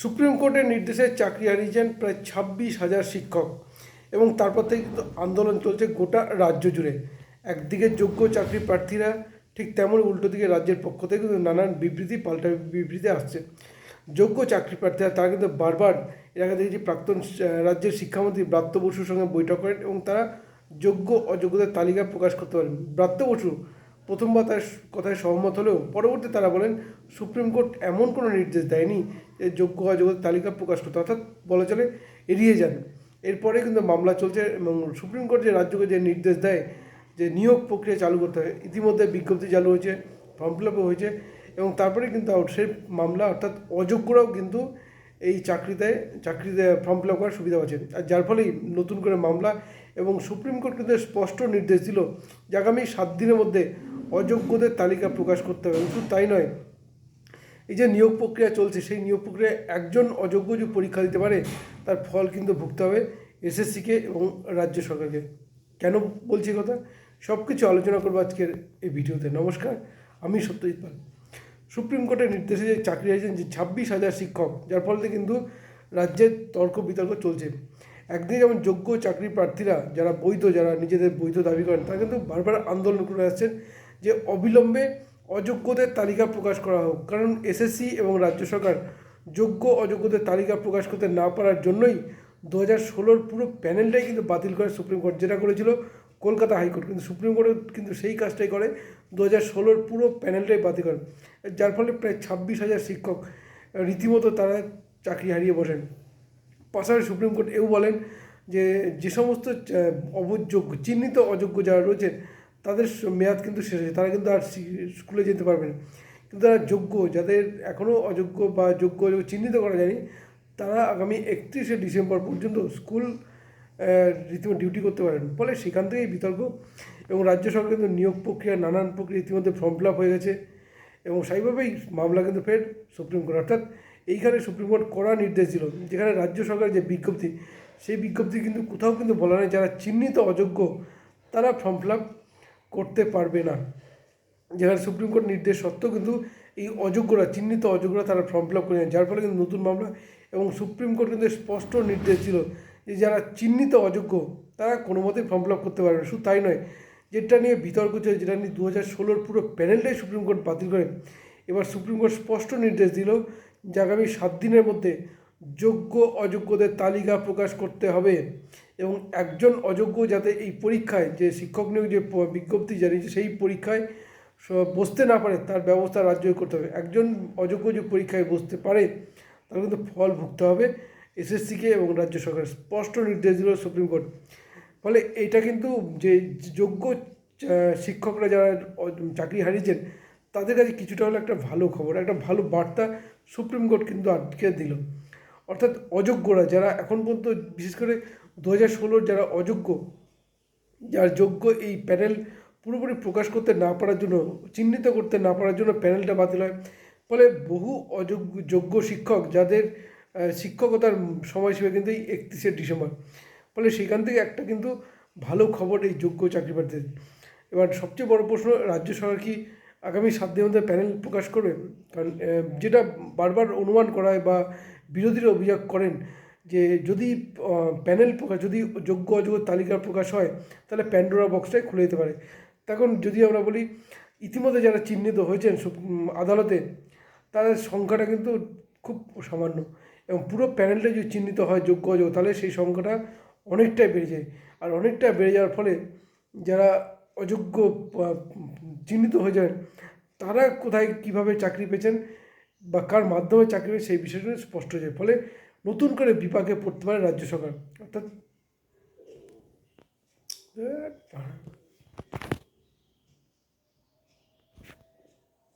Supreme কোর্টের নির্দেশে চাকরি হারিয়েছেন প্রায় ছাব্বিশ হাজার শিক্ষক এবং তারপর থেকে কিন্তু আন্দোলন চলছে গোটা রাজ্য জুড়ে। একদিকে যোগ্য চাকরি প্রার্থীরা ঠিক তেমন উল্টো দিকে রাজ্যের পক্ষ থেকে কিন্তু নানান বিবৃতি, পাল্টা বিবৃতি আসছে। যোগ্য চাকরি প্রার্থীরা, তারা কিন্তু বারবার এর আগে দেখেছি প্রাক্তন রাজ্যের শিক্ষামন্ত্রী ব্রাত্য বসুর সঙ্গে বৈঠক করেন এবং তারা যোগ্য, অযোগ্যদের তালিকা প্রকাশ করতে পারেন। ব্রাত্য বসু প্রথমবার তার কথায় সহমত হলেও পরবর্তী তারা বলেন, সুপ্রিম কোর্ট এমন কোনো নির্দেশ দেয়নি যোগ্য অযোগ্যদের তালিকা প্রকাশ করতে অর্থাৎ বলা চলে এড়িয়ে যান। এরপরে কিন্তু মামলা চলছে এবং সুপ্রিম কোর্ট যে রাজ্যকে যে নির্দেশ দেয় যে নিয়োগ প্রক্রিয়া চালু করতে হবে ইতিমধ্যে বিজ্ঞপ্তি চালু হয়েছে, ফর্ম ফিল আপও হয়েছে এবং তারপরে কিন্তু সেই মামলা অর্থাৎ অযোগ্যরাও কিন্তু এই চাকরিতে চাকরিতে ফর্ম ফিল আপ করার সুবিধা পাচ্ছে। আর যার ফলেই নতুন করে মামলা এবং সুপ্রিম কোর্ট কিন্তু স্পষ্ট নির্দেশ দিল যে আগামী সাত দিনের মধ্যে অযোগ্যদের তালিকা প্রকাশ করতে হবে। শুধু তাই নয় এই যে নিয়োগ প্রক্রিয়া চলছে, সেই নিয়োগ প্রক্রিয়ায় একজন অযোগ্য যে পরীক্ষা দিতে পারে, তার ফল কিন্তু ভুগতে হবে এসএসসিকে এবং রাজ্য সরকারকে। কেন বলছি কথা? সব কিছু আলোচনা করব আজকের এই ভিডিওতে। নমস্কার, আমি সত্যজিৎ পাল। সুপ্রিম কোর্টের নির্দেশে যে চাকরি হয়েছেন যে ছাব্বিশ হাজার শিক্ষক, যার ফলে কিন্তু রাজ্যের তর্ক বিতর্ক চলছে। একদিকে যেমন যোগ্য চাকরি প্রার্থীরা, যারা বৈধ, যারা নিজেদের বৈধ দাবি করেন, তারা কিন্তু বারবার আন্দোলন করে আসছেন যে অবিলম্বে অযোগ্যদের তালিকা প্রকাশ করা হোক। কারণ এসএসসি এবং রাজ্য সরকার যোগ্য অযোগ্যদের তালিকা প্রকাশ করতে না পারার জন্যই দু হাজার ষোলোর পুরো প্যানেলটাই কিন্তু বাতিল করে সুপ্রিম কোর্ট যেটা করেছিল, কলকাতা হাইকোর্ট। কিন্তু সুপ্রিম কোর্ট কিন্তু সেই কাজটাই করে, দু হাজার ষোলোর পুরো প্যানেলটাই বাতিল করে। যার ফলে প্রায় ছাব্বিশ হাজার শিক্ষক রীতিমতো তারা চাকরি হারিয়ে বসেন। পাশাপাশি সুপ্রিম কোর্ট এও বলেন যে যে সমস্ত অযোগ্য চিহ্নিত অযোগ্য যারা রয়েছে তাদের মেয়াদ কিন্তু শেষ হয়েছে। তারা কিন্তু আর স্কুলে যেতে পারবে না। কিন্তু তারা যোগ্য, যাদের এখনও অযোগ্য বা যোগ্য চিহ্নিত করা যায়নি, তারা আগামী একত্রিশে ডিসেম্বর পর্যন্ত স্কুল রীতিমতো ডিউটি করতে পারেন। ফলে সেখান থেকেই বিতর্ক এবং রাজ্য সরকার কিন্তু নিয়োগ প্রক্রিয়া, নানান প্রক্রিয়া ইতিমধ্যে ফর্ম ফিল আপ হয়ে গেছে এবং সেইভাবেই মামলা কিন্তু ফের সুপ্রিম কোর্ট। অর্থাৎ এইখানে সুপ্রিম কোর্ট কড়া নির্দেশ দিল, যেখানে রাজ্য সরকারের যে বিজ্ঞপ্তি, সেই বিজ্ঞপ্তি কিন্তু কোথাও কিন্তু বলা নেই। যারা চিহ্নিত, অযোগ্য, তারা ফর্ম ফিল আপ করতে পারবে না। যেখানে সুপ্রিম কোর্ট নির্দেশ সত্ত্বেও কিন্তু এই অযোগ্যরা, চিহ্নিত অযোগ্যরা তারা ফর্ম ফিল আপ করে যার ফলে কিন্তু নতুন মামলা এবং সুপ্রিম কোর্ট কিন্তু স্পষ্ট নির্দেশ ছিল যে যারা চিহ্নিত অযোগ্য, তারা কোনো মতেই ফর্ম ফিল আপ করতে পারবে শুধু তাই নয়, যেটা নিয়ে বিতর্ক ছিল, যেটা নিয়ে দু হাজার ষোলোর পুরো প্যানেলটাই সুপ্রিম কোর্ট বাতিল করে, এবার সুপ্রিম কোর্ট স্পষ্ট নির্দেশ দিল যে আগামী সাত দিনের মধ্যে যোগ্য অযোগ্যদের তালিকা প্রকাশ করতে হবে। এবং একজন অযোগ্য যাতে এই পরীক্ষায় যে শিক্ষক নিয়োগ যে বিজ্ঞপ্তি জানিয়েছে, সেই পরীক্ষায় বসতে না পারে, তার ব্যবস্থা রাজ্যই করতে হবে। একজন অযোগ্য যে পরীক্ষায় বসতে পারে, তার কিন্তু ফল ভুগতে হবে। এসএসসিকে এবং রাজ্য সরকার স্পষ্ট নির্দেশ দিল সুপ্রিম কোর্ট। ফলে এটা কিন্তু যে যোগ্য শিক্ষকরা যারা চাকরি হারিয়েছেন, তাদের কাছে কিছুটা হলো একটা ভালো খবর, একটা ভালো বার্তা সুপ্রিম কোর্ট কিন্তু আটকে দিল। অর্থাৎ অযোগ্যরা যারা এখন পর্যন্ত, বিশেষ করে দু হাজার ষোলোর যারা অযোগ্য, যার যোগ্য এই প্যানেল পুরোপুরি প্রকাশ করতে না পারার জন্য, চিহ্নিত করতে না পারার জন্য প্যানেলটা বাতিল হয়। ফলে বহু অযোগ্য, যোগ্য শিক্ষক, যাদের শিক্ষকতার সময়সীমা কিন্তু এই একত্রিশে ডিসেম্বর। ফলে সেখান থেকে একটা কিন্তু ভালো খবর এই যোগ্য চাকরি প্রার্থীদের। এবার সবচেয়ে বড় প্রশ্ন, রাজ্য সরকার কি আগামী সাত দিনের মধ্যে প্যানেল প্রকাশ করবে? কারণ যেটা বারবার অনুমান করায় বা বিরোধীরা অভিযোগ করেন যে যদি প্যানেল প্রকাশ, যদি যোগ্য অযোগ্য তালিকা প্রকাশ হয়, তাহলে প্যান্ডোরা বক্সটাই খুলে যেতে পারে। তখন যদি আমরা বলি, ইতিমধ্যে যারা চিহ্নিত হয়েছেন আদালতে, তাদের সংখ্যাটা কিন্তু খুব সামান্য। এবং পুরো প্যানেলটা যদি চিহ্নিত হয় যোগ্য অযোগ্য, তাহলে সেই সংখ্যাটা অনেকটাই বেড়ে যায়। আর অনেকটা বেড়ে যাওয়ার ফলে যারা অযোগ্য চিহ্নিত হয়ে যায় তারা কোথায় কীভাবে চাকরি পেয়েছেন বা কার মাধ্যমে চাকরি পেয়েছে সেই বিষয়টা স্পষ্ট হয়ে যায়। ফলে নতুন করে বিপাকে পড়তে পারে রাজ্য সরকার। অর্থাৎ